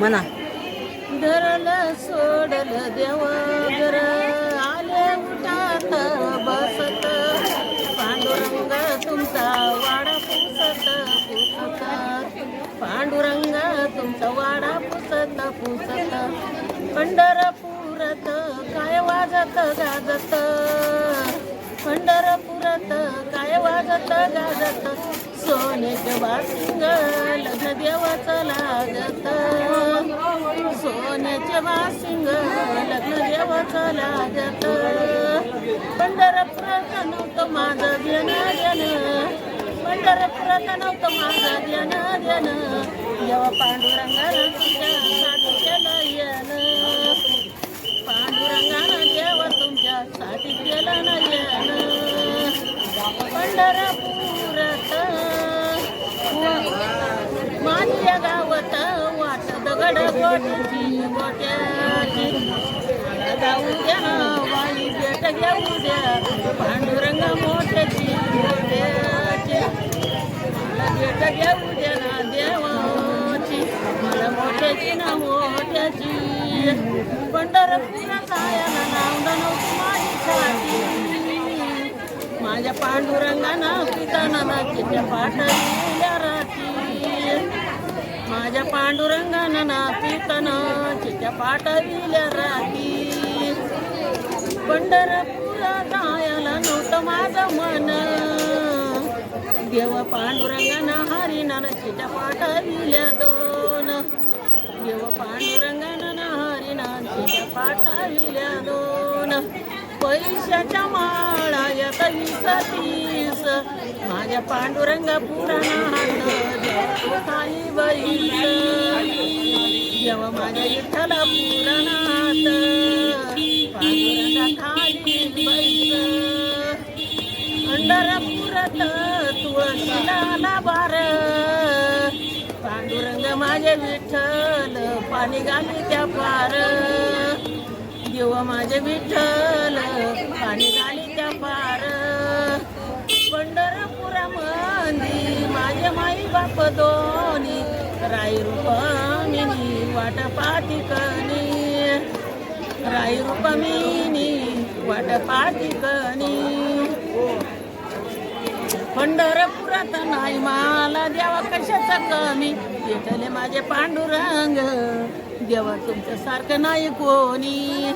म्हणा. धरलं सोडलं देवगर आले उठात बसत. पांडुरंग तुमचा वाडा पुसत पुसत. पांडुरंग तुमचा वाडा पुसत पुसत. पंढरपुरात काय वाजत गाजत? पंढरपुरात काय वाजत गाजत? सोन्याचे वासिंग लग्न देवाचं लागत. सोन्याचे वासिंग लग्न देवच लागत. पंढरपुरात नव्हतं माझं देणं देणं पंढरपुरात नव्हतं माझं देणं देणं देवा पांडुरंगानं तुझ्या केलं येणं पांडुरंगानं देव तुमच्यासाठी केलं ना येणं पंढरपुरात. माझ्या गाव गोट्याची गोट्याची जाऊ द्या वाणी भेट घेऊ द्या पांडुरंग मोठ्याची मोठ्याची भेट घेऊ द्या ना देवाची मला मोठ्याची ना मोठ्याची पंढरपुरात आयाला नाव नव्हती माझी छाती माझ्या पांडुरंगाना पिताना चिठ्ठ्या पाठविल्या माझ्या पांडुरंगानं ना पितानं चिठ्ठ्या पाठविल्या राखी. पंढरपुरा आयाला नव्हतं माझं मन. देव पांडुरंगाना हरिनानं चिठ्ठ्या पाठविल्या दोन. देव पांडुरंगानं ना हरिनानं पाठविल्या दोन. पैशाच्या माळा येत वीस तीस. माझ्या पांडुरंगा पुराणा माझ्या विठ्ठला पुराणा पंढरपुरात तुळशीला बार पांडुरंग माझे विठ्ठल पाणी घाली त्या पार देव माझे विठ्ठल पाणी घाली त्या पार पंढरपुरा मंदी माझे माई बाप दोन्ही राई रुपमिनी वाट पातिकनी राई रुपमिनी वाट पातिकनी पंढरपुरात नाही मला देवा कशाचा कमी. विठ्ठले माझे पांडुरंग देवा तुमच्या सारखं नाही कोणी.